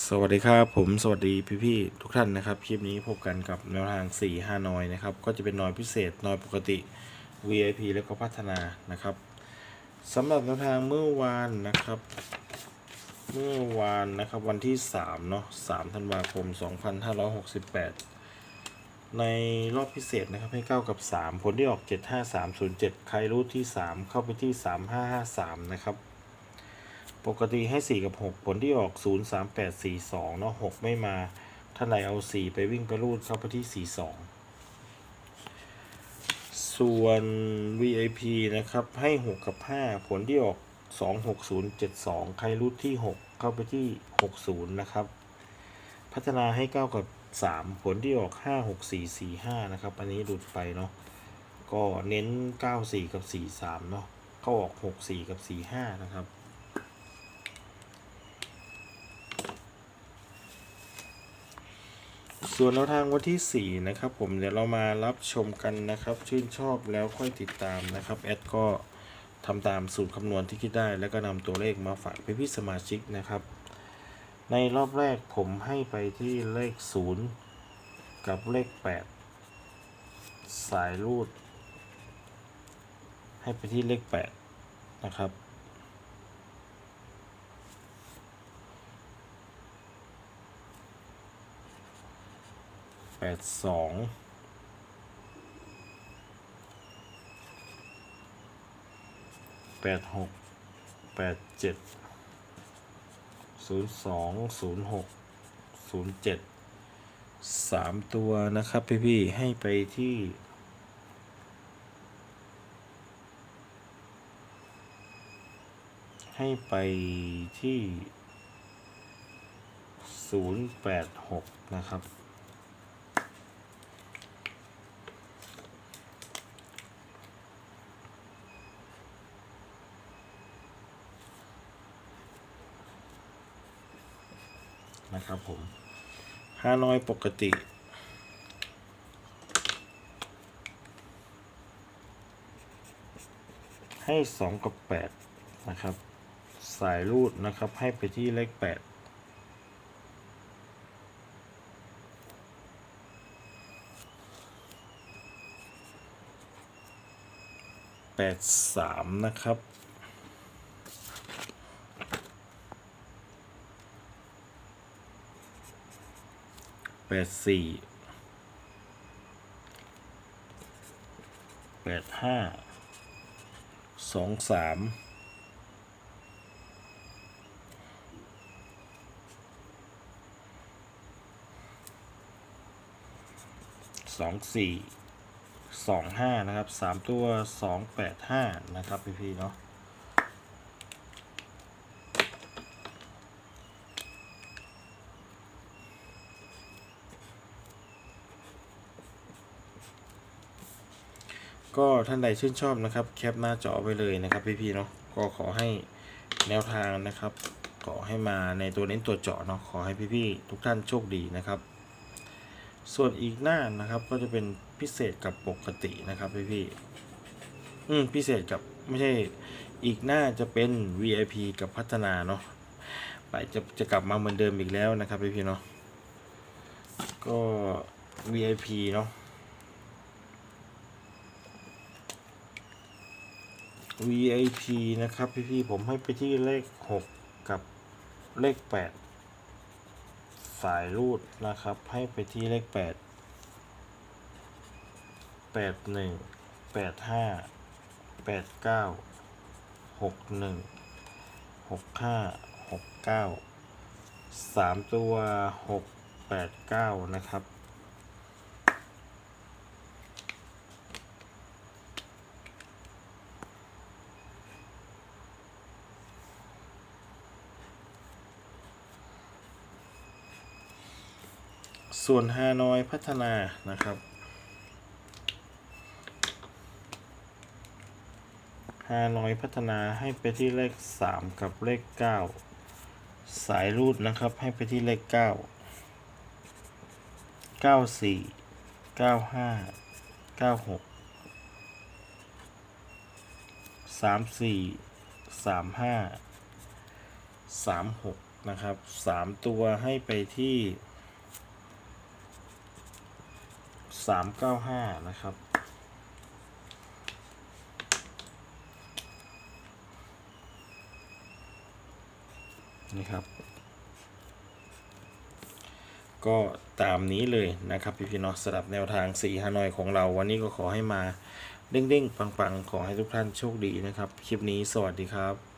สวัสดีครับผมสวัสดีพี่ๆทุกท่านนะครับ คลิปนี้พบกันกับแนวทาง4 5นอยนะครับ ก็จะเป็นนอยพิเศษนอยปกติ VIP แล้วก็พัฒนานะครับสำหรับแนวทางเมื่อวานนะครับ เมื่อวานนะครับวันที่3เนาะ3ธันวาคม 2568 ในรอบพิเศษนะครับให้ 9 กับ 3 ผลที่ออก 75307 ใครรู้ที่ 3 เข้าไปที่ 3553 นะครับ ปกติให้ 4 กับ 6 ผลที่ออก 0 3 8 4 2เนาะ6 ไม่มาท่านไหนเอา 4 ไปวิ่งไปรูดเข้าไปที่ 4 2 ส่วน VIP นะครับ ให้ 6 กับ 5 ผลที่ออก 2 6 0 7 2 ใครรูดที่ 6 เข้าไปที่ 60 นะครับ พัฒนาให้ 9 กับ 3 ผลที่ออก 5 6 4 4 5 นะครับ อันนี้หลุดไปเนาะก็เน้น 9 4 กับ 4 3 เนาะก็ออก 6 4 กับ 4 5 นะครับ ส่วนแนวทางวันที่ 4 นะครับ ผมเดี๋ยวเรามารับชมกันนะครับ ชื่นชอบแล้วค่อยติดตามนะครับ แอดก็ทำตามสูตรคำนวณที่คิดได้ แล้วก็นำตัวเลขมาฝากพี่ๆสมาชิกนะครับ ในรอบแรกผมให้ไปที่เลข 0 กับเลข 8 สายรูด ให้ไปที่เลข 8 นะครับ แปดสองแปดหกแปดเจ็ดศูนย์สองศูนย์หกศูนย์เจ็ดสามตัวนะครับพี่ๆให้ไปที่ให้ไปที่ศูนย์แปดหกนะครับ นะครับผมฮานอยปกติให้สองกับแปดนะครับ สายรูดนะครับให้ไปที่เลขแปดแปดสามนะครับ ปดสี่แปดห้าสองสามสองสี่สองห้านะครับสามตัวสองแปดห้านะครับพี่พี่เนาะ ก็ท่านใดชื่นชอบนะครับ แคปหน้าจอไว้เลยนะครับพี่ๆเนาะก็ขอให้แนวทางนะครับขอให้มาในตัวเน้นตัวเจาะเนาะขอให้พี่ๆทุกท่านโชคดีนะครับ ส่วนอีกหน้านะครับก็จะเป็นพิเศษกับปกตินะครับพี่ๆอืมพิเศษกับไม่ใช่อีกหน้าจะเป็น VIP กับพัฒนาเนาะไปจะจะกลับมาเหมือนเดิมอีกแล้วนะครับพี่ๆเนาะก็ VIP เนาะ VIP นะครับ พี่ๆผมให้ไปที่เลข 6 กับเลข 8 สายรูดนะครับ ให้ไปที่เลข 8 8 1 8 5 8 9 6 1 6 5 6 9 3 ตัว 6 8 9 นะครับ ส่วนฮานอยพัฒนานะครับฮานอยพัฒนาให้ไปที่เลข 3 กับเลข 9 สายรูดนะครับให้ไปที่เลข 9 94 95 96 34 35 36 นะครับสามตัวให้ไปที่ สามเก้าห้านะครับนี่ครับ ก็ตามนี้เลยนะครับพี่พี่ๆเนาะสำหรับแนวทาง4ฮานอยของเราวันนี้ก็ขอให้มาเด้งๆ ปังๆ ขอให้ทุกท่านโชคดีนะครับ คลิปนี้สวัสดีครับ